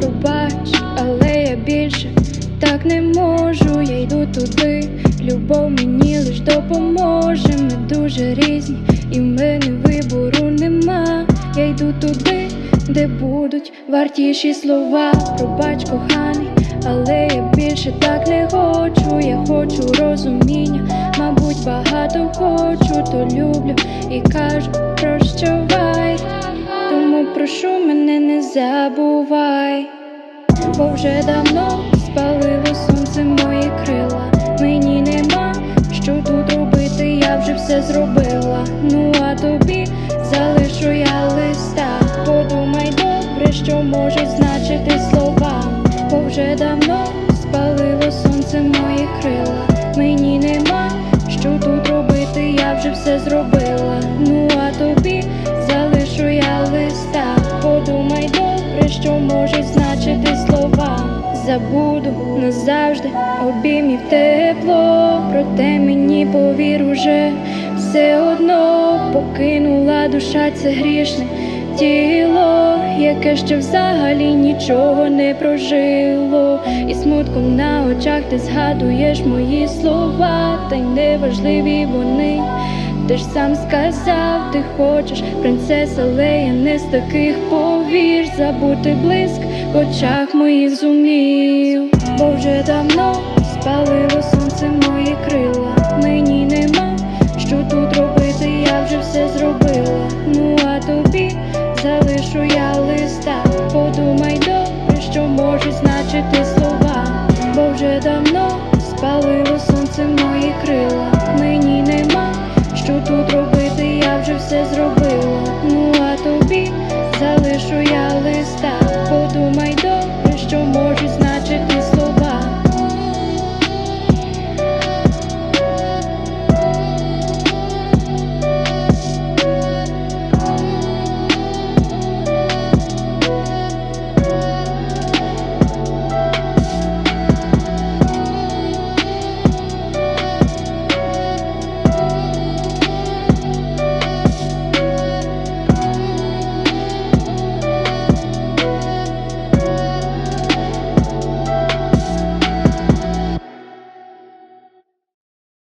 пробач, але я більше так не можу, я йду туди. Любов мені лиш допоможе. Ми дуже різні, і в мене вибору нема. Я йду туди, де будуть вартіші слова. Пробач, коханий, але я більше так не хочу. Я хочу розуміння, мабуть, багато хочу, то люблю і кажу, прощавай. Прошу мене не забувай, бо вже давно спалило сонце мої крила. Мені нема що тут робити, я вже все зробила. Ну а тобі залишу я листа. Подумай добре, що можуть значити слова. Бо вже давно спалило сонце мої крила. Мені нема що тут робити, я вже все зробила. Можуть значити слова. Забуду назавжди обіймів тепло, проте мені повір уже все одно покинула душа це грішне тіло, яке ще взагалі нічого не прожило, і смутком на очах ти згадуєш мої слова, та й неважливі вони. Ти ж сам сказав, ти хочеш принцеса, але я не з таких повір, забути блиск в очах моїх зумів, бо вже давно спалило сонце мої крила. Мені нема що тут робити, я вже все зробила. Ну а тобі залишу я листа. Подумай добре, що можуть значити слова, бо вже давно спалило сонце мої крила. Що тут робити, я вже все зробила. Ну а тобі залишу я листа.